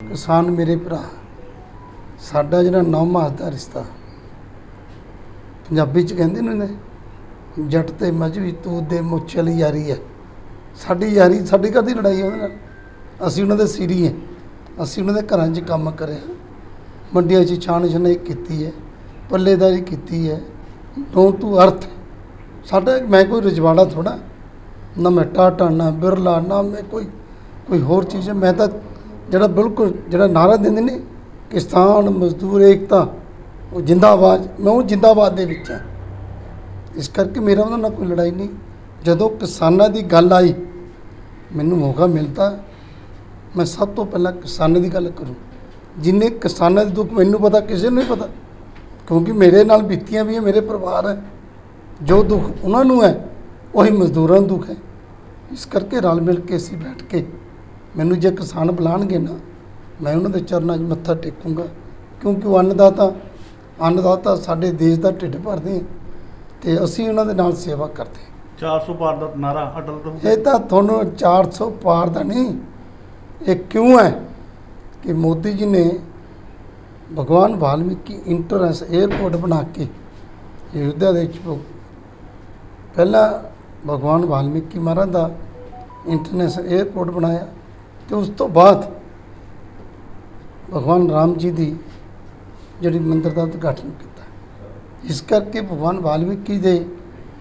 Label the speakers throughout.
Speaker 1: ਕਿਸਾਨ ਮੇਰੇ ਭਰਾ, ਸਾਡਾ ਜਿਹੜਾ ਨੌ ਮਾਸ ਦਾ ਰਿਸ਼ਤਾ, ਪੰਜਾਬੀ ਚ ਕਹਿੰਦੇ ਨੇ ਨੇ ਜੱਟ ਤੇ ਮਜਵੀ ਤੂੰ ਦੇ ਮੁੱਛਲ ਯਾਰੀ ਹੈ। ਸਾਡੀ ਯਾਰੀ, ਸਾਡੀ ਕਦੀ ਲੜਾਈ ਉਹਦੇ ਨਾਲ? ਅਸੀਂ ਉਹਨਾਂ ਦੇ ਸਿਰੀ ਹੈ, ਅਸੀਂ ਉਹਨਾਂ ਦੇ ਘਰਾਂ 'ਚ ਕੰਮ ਕਰਿਆ। ਮੰਡੀਆਂ 'ਚ ਛਾਣ ਛਣਾਈ ਕੀਤੀ ਹੈ, ਪੱਲੇਦਾਰੀ ਕੀਤੀ ਹੈ ਡੋਂਟ ਟੂ ਅਰਥ ਸਾਡਾ ਮੈਂ ਕੋਈ ਰਜਵਾੜਾ ਥੋੜਾ ਨਾ ਮੈਂ ਟਾਟਾ ਨਾ ਬਿਰਲਾ, ਨਾ ਮੈਂ ਕੋਈ ਕੋਈ ਹੋਰ ਚੀਜ਼ ਮੈਂ ਤਾਂ ਜਿਹੜਾ ਬਿਲਕੁਲ ਜਿਹੜਾ ਨਾਰਾ ਦਿੰਦੇ ਨੇ, ਕਿਸਾਨ, ਮਜ਼ਦੂਰ, ਏਕਤਾ, ਉਹ ਜਿੰਦਾਬਾਦ, ਮੈਂ ਉਹ ਜਿੰਦਾਬਾਦ ਦੇ ਵਿੱਚ ਹਾਂ। ਇਸ ਕਰਕੇ ਮੇਰਾ ਉਹਨਾਂ ਨਾਲ ਕੋਈ ਲੜਾਈ ਨਹੀਂ। ਜਦੋਂ ਕਿਸਾਨਾਂ ਦੀ ਗੱਲ ਆਈ, ਮੈਨੂੰ ਮੌਕਾ ਮਿਲਦਾ ਮੈਂ ਸਭ ਤੋਂ ਪਹਿਲਾਂ ਕਿਸਾਨਾਂ ਦੀ ਗੱਲ ਕਰੂੰ। ਜਿੰਨੇ ਕਿਸਾਨਾਂ ਦੇ ਦੁੱਖ ਮੈਨੂੰ ਪਤਾ, ਕਿਸੇ ਨੂੰ ਨਹੀਂ ਪਤਾ, ਕਿਉਂਕਿ ਮੇਰੇ ਨਾਲ ਬੀਤੀਆਂ ਵੀ ਹੈ, ਮੇਰੇ ਪਰਿਵਾਰ ਹੈ। ਜੋ ਦੁੱਖ ਉਹਨਾਂ ਨੂੰ ਹੈ, ਉਹੀ ਮਜ਼ਦੂਰਾਂ ਨੂੰ ਦੁੱਖ ਹੈ। ਇਸ ਕਰਕੇ ਰਲ ਮਿਲ ਕੇ ਅਸੀਂ ਬੈਠ ਕੇ ਮੈਨੂੰ ਜੇ ਕਿਸਾਨ ਬੁਲਾਣਗੇ ਨਾ ਮੈਂ ਉਹਨਾਂ ਦੇ ਚਰਨਾਂ 'ਚ ਮੱਥਾ ਟੇਕੂੰਗਾ। ਕਿਉਂਕਿ ਉਹ ਅੰਨਦਾਤਾ ਅੰਨਦਾਤਾ ਸਾਡੇ ਦੇਸ਼ ਦਾ ਢਿੱਡ ਭਰਦੇ ਤੇ ਅਸੀਂ ਉਹਨਾਂ ਦੇ ਨਾਲ ਸੇਵਾ ਕਰਦੇ ਹਾਂ
Speaker 2: 400 ਪਾਰ ਦਾ ਨਾਰਾ ਅਟਲ ਰਹੂ
Speaker 1: ਇਹ ਤਾਂ ਤੁਹਾਨੂੰ 400 ਪਾਰ ਦਾ ਨਹੀਂ ਇਹ ਕਿਉਂ ਹੈ ਕਿ ਮੋਦੀ ਜੀ ਨੇ ਭਗਵਾਨ ਵਾਲਮੀਕੀ ਇੰਟਰਨੈਸ 에ਅਰਪੋਰਟ ਬਣਾ ਕੇ ਅਯੁੱਧਿਆ ਦੇ ਵਿੱਚ ਪਹਿਲਾਂ ਭਗਵਾਨ ਵਾਲਮੀਕੀ ਮਹਾਰਾਜ ਦਾ ਇੰਟਰਨੈਸ਼ਨਲ 에ਅਰਪੋਰਟ ਬਣਾਇਆ ਤੇ ਉਸ ਤੋਂ ਬਾਅਦ ਭਗਵਾਨ ਰਾਮ ਜੀ ਦੀ ਜਿਹੜੀ ਮੰਦਿਰ ਦਾ ਉਦਘਾਟਨ ਕੀਤਾ। ਇਸ ਕਰਕੇ ਭਗਵਾਨ ਵਾਲਮੀਕੀ ਦੇ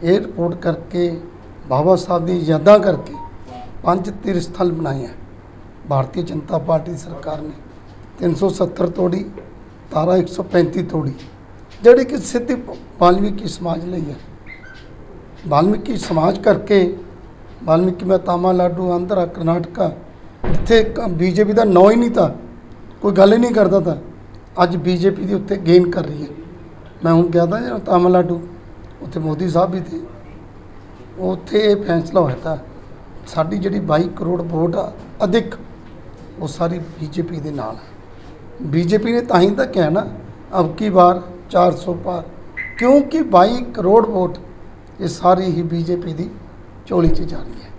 Speaker 1: 에ਅਰਪੋਰਟ ਕਰਕੇ, ਬਾਬਾ ਸਾਹਿਬ ਦੀ ਯਾਦਾਂ ਕਰਕੇ ਪੰਜ ਤੀਰਥ ਸਥਲ ਬਣਾਏ ਭਾਰਤੀ ਜਨਤਾ ਪਾਰਟੀ ਦੀ ਸਰਕਾਰ ਨੇ 370 ਤੋੜੀ, ਤਾਰਾ 135 ਤੋੜੀ, ਜਿਹੜੀ ਕਿ ਸਿੱਧੀ ਵਾਲਮੀਕੀ ਸਮਾਜ ਲਈ ਹੈ ਵਾਲਮੀਕੀ ਸਮਾਜ ਕਰਕੇ ਵਾਲਮੀਕੀ ਮੈਂ ਤਾਮਿਲਨਾਡੂ ਆਂਧਰਾ, ਕਰਨਾਟਕਾ ਇੱਥੇ ਬੀਜੇਪੀ ਦਾ ਨਾਂ ਹੀ ਨਹੀਂ ਤਾਂ, ਕੋਈ ਗੱਲ ਹੀ ਨਹੀਂ ਕਰਦਾ ਤਾਂ। ਅੱਜ ਬੀਜੇਪੀ ਦੀ ਉੱਤੇ ਗੇਨ ਕਰ ਰਹੀ ਹੈ। ਮੈਂ ਹੁਣ ਗਿਆ ਤਾਂ ਤਾਮਿਲਨਾਡੂ, ਉੱਥੇ ਮੋਦੀ ਸਾਹਿਬ ਵੀ ਤੇ, ਉੱਥੇ ਇਹ ਫੈਸਲਾ ਹੋਇਆ ਤਾਂ ਸਾਡੀ ਜਿਹੜੀ 22 ਕਰੋੜ ਵੋਟ ਆ, ਅਧਿਕ, ਉਹ ਸਾਰੀ ਬੀਜੇਪੀ ਦੇ ਨਾਲ ਹੈ। ਬੀਜੇਪੀ ਨੇ ਤਾਂ ਹੀ ਤਾਂ ਕਿਹਾ ਨਾ, ਅਬ ਕੀ ਵਾਰ 400 ਪਾਰ। ਕਿਉਂਕਿ 22 ਕਰੋੜ ਵੋਟ, ਇਹ ਸਾਰੀ ਹੀ ਬੀਜੇਪੀ ਦੀ ਝੋਲੀ 'ਚ ਜਾ ਰਹੀ ਹੈ।